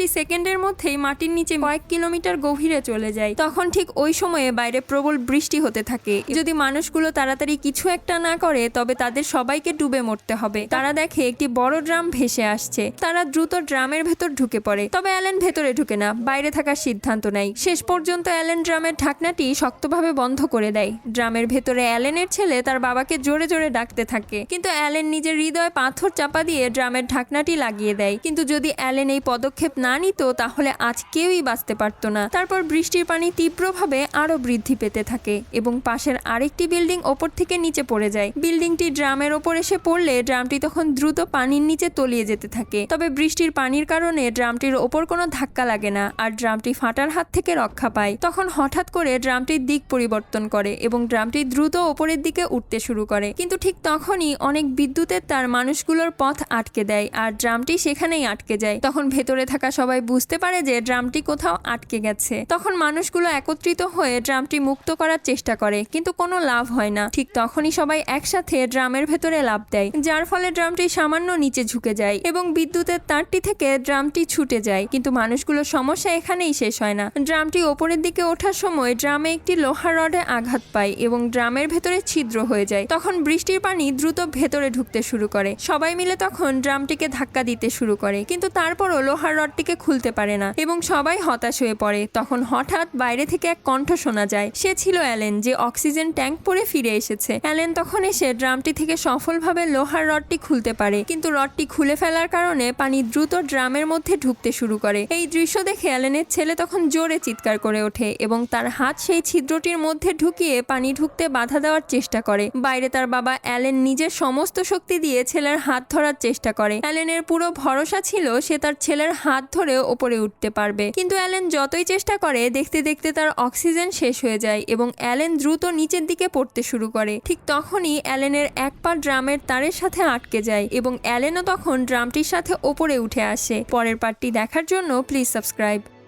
ড্রামটি সেকেন্ডের মধ্যেই মাটির নিচে কয়েক কিলোমিটার গভীরে চলে যায়। তখন ঠিক ওই সময়ে বাইরে প্রবল বৃষ্টি হতে থাকে। যদি মানুষগুলো তাড়াতাড়ি কিছু একটা না করে, তবে তাদের সবাইকে ডুবে মরতে হবে। তারা দেখে একটি বড় ড্রাম ভেসে আসছে। তারা দ্রুত ড্রামের ভেতর ঢুকে পড়ে। তবে অ্যালেন ভেতরে ঢুকে না। বাইরে থাকার সিদ্ধান্ত নেয়। শেষ পর্যন্ত অ্যালেন ড্রামের ঢাকনাটি শক্তভাবে বন্ধ করে দেয়। ড্রামের ভেতরে অ্যালেনের ছেলে তার বাবাকে জোরে জোরে ডাকতে থাকে। কিন্তু অ্যালেন নিজের হৃদয়ে পাথর চাপা দিয়ে ড্রামের ঢাকনাটি লাগিয়ে দেয়। কিন্তু যদি অ্যালেন এই পদক্ষেপ না নিত, তাহলে আজ কেউই বাঁচতে পারতো না। তারপর বৃষ্টির পানি তীব্রভাবে আরও বৃদ্ধি পেতে থাকে এবং পাশের আরেকটি বিল্ডিং ওপর থেকে নিচে পড়ে যায়। বিল্ডিংটি ড্রামের ওপর এসে পড়লে ড্রামটি তখন দ্রুত পানির নিচে তলিয়ে যেতে থাকে। তবে বৃষ্টির পানির কারণে ড্রামটির ওপর কোনো ধাক্কা লাগে না আর ড্রামটি ফাটার হাত থেকে রক্ষা পায়। তখন হঠাৎ করে ড্রামটির দিক পরিবর্তন করে এবং ড্রামটি দ্রুত ওপরের দিকে উঠতে শুরু করে। কিন্তু ঠিক তখনই অনেক বিদ্যুতের তার মানুষগুলোর পথ আটকে দেয় আর ড্রামটি সেখানেই আটকে যায়। তখন ভেতরে থাকা সবাই বুঝতে পারে যে ড্রামটি কোথাও আটকে গেছে। তখন মানুষগুলো একত্রিত হয়ে ড্রামটি মুক্ত করার চেষ্টা করে, কিন্তু কোনো লাভ হয় না। ঠিক তখনই সবাই একসাথে ড্রামের ভেতরে লাভ দেয়, যার ফলে ড্রামটি সামান্য নিচে ঝুঁকে যায় এবং বিদ্যুতের তারটি থেকে ড্রামটি ছুটে যায়। কিন্তু মানুষগুলোর সমস্যা এখানেই শেষ হয় না। ড্রামটি ওপরের দিকে ওঠার সময় ড্রামে একটি লোহার রডে আঘাত পায় এবং ড্রামের ভেতরে ছিদ্র হয়ে যায়। তখন বৃষ্টির পানি দ্রুত ভেতরে ঢুকতে শুরু করে। সবাই মিলে তখন ড্রামটিকে ধাক্কা দিতে শুরু করে, কিন্তু তারপরও লোহার রডটিকে খুলতে পারে না এবং সবাই হতাশ হয়ে পড়ে। তখন হঠাৎ বাইরে থেকে এক কণ্ঠ শোনা যায়। সে ছিল অ্যালেন, যে অক্সিজেন ট্যাঙ্ক পরে ফিরে এসেছে। অ্যালেন তখন এসে ড্রামটি থেকে সফলভাবে লোহার রডটি খুলতে পারে, কিন্তু রডটি খুলে ফেলার কারণে পানি দ্রুত ড্রামের মধ্যে ঢুকতে শুরু করে। এই দৃশ্য দেখে অ্যালেনের ছেলে তখন জোরে চিৎকার করে ওঠে এবং তার হাত সেই ছিদ্রটির মধ্যে ঢুকিয়ে পানি ঢুকতে বাধা দেওয়ার চেষ্টা করে। বাইরে তার বাবা অ্যালেন নিজের সমস্ত শক্তি দিয়ে ছেলের হাত ধরার চেষ্টা করে। অ্যালেনের পুরো ভরসা ছিল সে তার ছেলের হাত ধরে ওপরে উঠতে পারবে। কিন্তু অ্যালেন যতই চেষ্টা করে, দেখতে দেখতে তার অক্সিজেন শেষ হয়ে যায় এবং অ্যালেন দ্রুত নিচের দিকে পড়তে শুরু করে। ঠিক তখনই অ্যালেনের এক পা ড্রামের তারের সাথে আটকে যায় এবং অ্যালেনও তখন ড্রামটির সাথে ওপরে উঠে আসে। পরের পার্টটি দেখার জন্য প্লিজ সাবস্ক্রাইব।